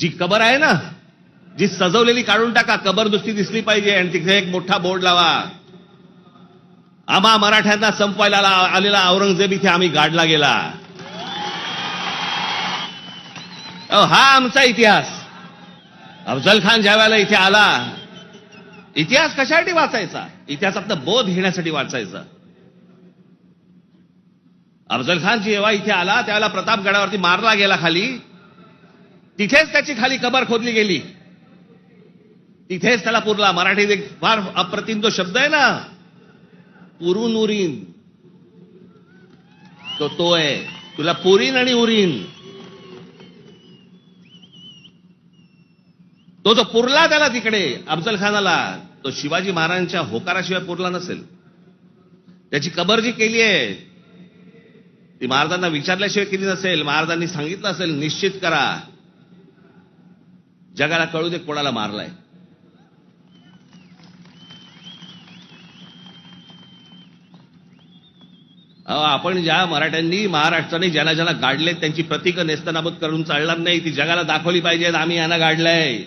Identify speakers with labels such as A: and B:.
A: जी कबर आहे ना जी सजवलेली काढून टाका कबर दुसरी दिसली पाहिजे आणि तिथे एक मोठा बोर्ड लावा. आम्हा मराठ्यांना संपवायला आलेला औरंगजेब इथे आम्ही गाडला गेला. अहो, हा आमचा इतिहास. अफजल खान ज्या वेळेला इथे आला इतिहास कशासाठी वाचायचा? इतिहासातनं बोध घेण्यासाठी वाचायचा. अफजल खान जेव्हा इथे आला त्यावेळेला प्रतापगडावरती मारला गेला खाली. तिथेच त्याची खाली कबर खोदली गेली. तिथेच त्याला पुरला. मराठीत एक फार अप्रतिम जो शब्द आहे ना. पुरून उरीन. तो तो आहे. तुला पुरीन आणि उरीन. तो जो पुरला त्याला तिकडे अफजल खानाला तो शिवाजी महाराजांच्या होकाराशिवाय पुरला नसेल. त्याची कबर जी केली आहे ती महाराजांना विचारल्याशिवाय केली नसेल महाराजांनी सांगितलं असेल निश्चित करा. जगाला कळू दे कोणाला मारलाय. अहो, आपण ज्या मराठ्यांनी महाराष्ट्राने ज्यांना ज्यांना गाडले त्यांची प्रतीक नेस्तनाबूत करून चालणार नाही ती जगाला दाखवली पाहिजेत आम्ही यांना गाडलंय.